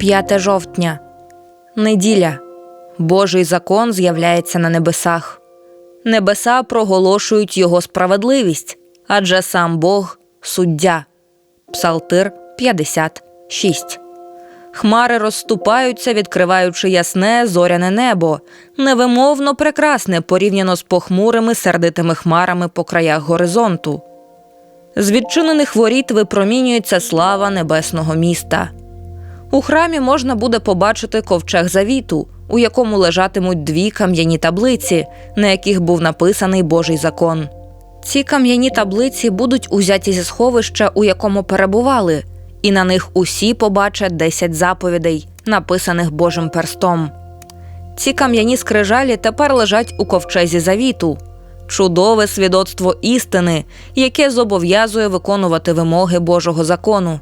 5 жовтня. Неділя. Божий закон з'являється на небесах. Небеса проголошують його справедливість, адже сам Бог суддя. Псалтир 56. Хмари розступаються, відкриваючи ясне зоряне небо, невимовно прекрасне порівняно з похмурими сердитими хмарами по краях горизонту. З відчинених воріт випромінюється слава небесного міста. У храмі можна буде побачити ковчег завіту, у якому лежатимуть дві кам'яні таблиці, на яких був написаний Божий закон. Ці кам'яні таблиці будуть узяті зі сховища, у якому перебували, і на них усі побачать десять заповідей, написаних Божим перстом. Ці кам'яні скрижалі тепер лежать у ковчезі завіту, чудове свідоцтво істини, яке зобов'язує виконувати вимоги Божого закону.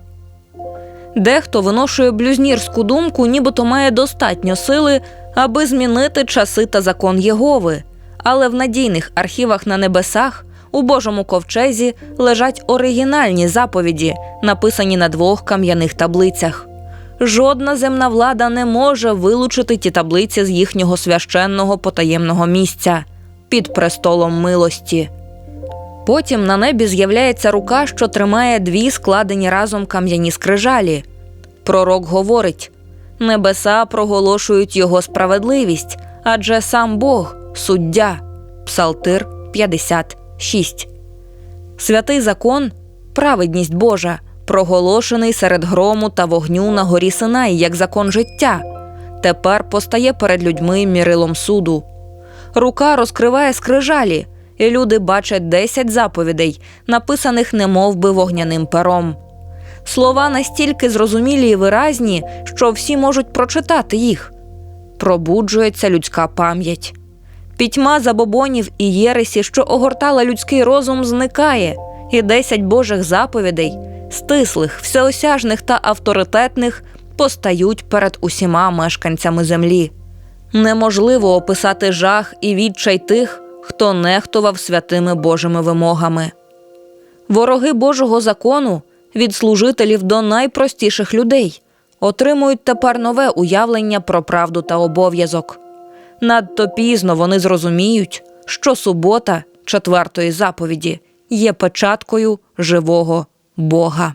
Дехто виношує блюзнірську думку, нібито має достатньо сили, аби змінити часи та закон Єгови. Але в надійних архівах на небесах у Божому ковчезі лежать оригінальні заповіді, написані на двох кам'яних таблицях. Жодна земна влада не може вилучити ті таблиці з їхнього священного потаємного місця під престолом милості. Потім на небі з'являється рука, що тримає дві складені разом кам'яні скрижалі. Пророк говорить: небеса проголошують його справедливість, адже сам Бог суддя. Псалтир 56. Святий закон, праведність Божа, проголошений серед грому та вогню на горі Синай як закон життя, тепер постає перед людьми мірилом суду. Рука розкриває скрижалі, і люди бачать десять заповідей, написаних немов би вогняним пером. Слова настільки зрозумілі і виразні, що всі можуть прочитати їх. Пробуджується людська пам'ять. Пітьма забобонів і єресі, що огортала людський розум, зникає, і десять Божих заповідей, стислих, всеосяжних та авторитетних, постають перед усіма мешканцями землі. Неможливо описати жах і відчай тих, хто нехтував святими Божими вимогами. Вороги Божого закону від служителів до найпростіших людей отримують тепер нове уявлення про правду та обов'язок. Надто пізно вони зрозуміють, що субота четвертої заповіді є печаткою живого Бога.